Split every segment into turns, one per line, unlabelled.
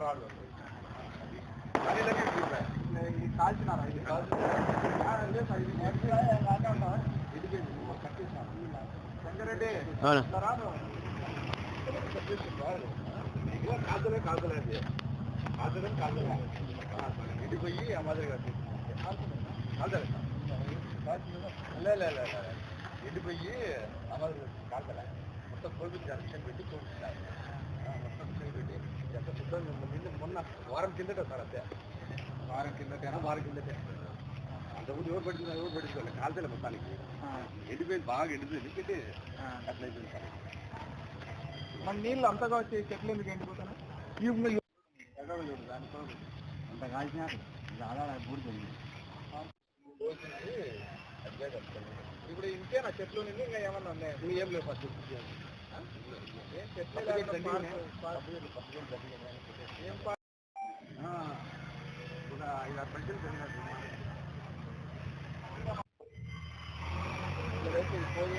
వాడు దానిలోనే చూపారు. ఇది కాల్చినారా ఇది కాల్చినారా లేదు సార్ ఇది మొదటిగా కాకుండా ఇది కట్టేసినారు శంకరెడ్డి
అవును.
రాను ఇలా కాదులే కాదులే అది కాదులే కాదులే ఇది పోయి ఆ మాదిరి కాదులే లే లే లే లే. ఇది పోయి ఆ మాదిరి కాదులే మొత్తం కోపించారు మిషన్ పెట్టి కోపించారు ఉందో. నిన్న మొన్న వారం కిందట సార్ అంతే. వారం కిందటేనా వారం కిందటే. అంతకుముందు ఎవరు పడుతున్నారు ఎవరు పడుతున్నారు కాల్తలే మొత్తానికి. ఎండిపోయింది బాగా ఎండిపోయింది. పెట్టి అట్లా అయిపోయింది సార్. మన నీళ్ళు అంతగా వచ్చి చెట్లు ఎందుకు ఎండిపోతాను అంత కాల్చినారు బూడిపోయింది ఇప్పుడు ఇంకేనా చెట్లు నిండి ఇంకా ఏమన్నా ఉన్నాయి నువ్వు ఏం లేవు ఫస్ట్ చెట్లు ఏం పా- ఆ, ఒక ఐదు ఆరు పంటలు పెరిగినట్టు ఇక్కడైతే ఈ పోయి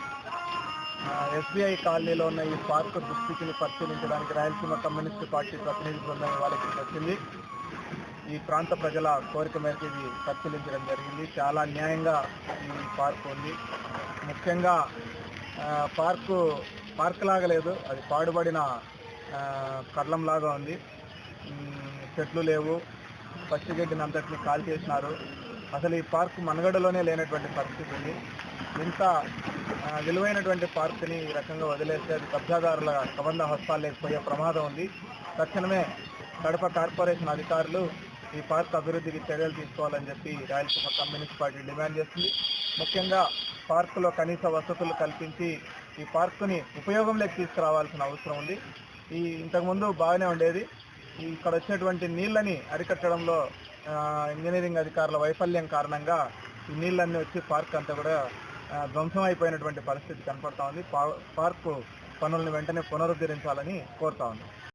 ఎస్బీఐ కాలనీలో ఉన్న ఈ పార్కు దుస్థితిని పరిశీలించడానికి రాయలసీమ కమ్యూనిస్టు పార్టీ ప్రతినిధి బృందం వాళ్ళకి వచ్చింది. ఈ ప్రాంత ప్రజల కోరిక మేరకు ఇది పరిశీలించడం జరిగింది. చాలా న్యాయంగా ఈ పార్కు ఉంది. ముఖ్యంగా పార్కు పార్క్ లాగా లేదు. అది పాడుబడిన కళ్ళంలాగా ఉంది. చెట్లు లేవు. పచ్చిగడ్డిని అంతటిని కాల్ చేసినారు అసలు ఈ పార్క్ మనగడలోనే లేనటువంటి పరిస్థితి ఉంది. ఇంత విలువైనటువంటి పార్క్ని ఈ రకంగా వదిలేస్తే అది కబ్జాదారుల కబంధ హస్తాలు లేకపోయే ప్రమాదం ఉంది. తక్షణమే కడప కార్పొరేషన్ అధికారులు ఈ పార్క్ అభివృద్ధికి చర్యలు తీసుకోవాలని చెప్పి రాయలసీమ కమ్యూనిస్ట్ పార్టీ డిమాండ్ చేస్తుంది. ముఖ్యంగా పార్కులో కనీస వసతులు కల్పించి ఈ పార్కుని ఉపయోగంలోకి తీసుకురావాల్సిన అవసరం ఉంది. ఈ ఇంతకుముందు బాగానే ఉండేది. ఇక్కడ వచ్చినటువంటి నీళ్ళని అరికట్టడంలో ఇంజనీరింగ్ అధికారుల వైఫల్యం కారణంగా ఈ నీళ్ళన్నీ వచ్చి పార్క్ అంతా కూడా ధ్వంసం అయిపోయినటువంటి పరిస్థితి కనపడతా ఉంది. పార్కు పనులను వెంటనే పునరుద్ధరించాలని కోరుతా ఉంది.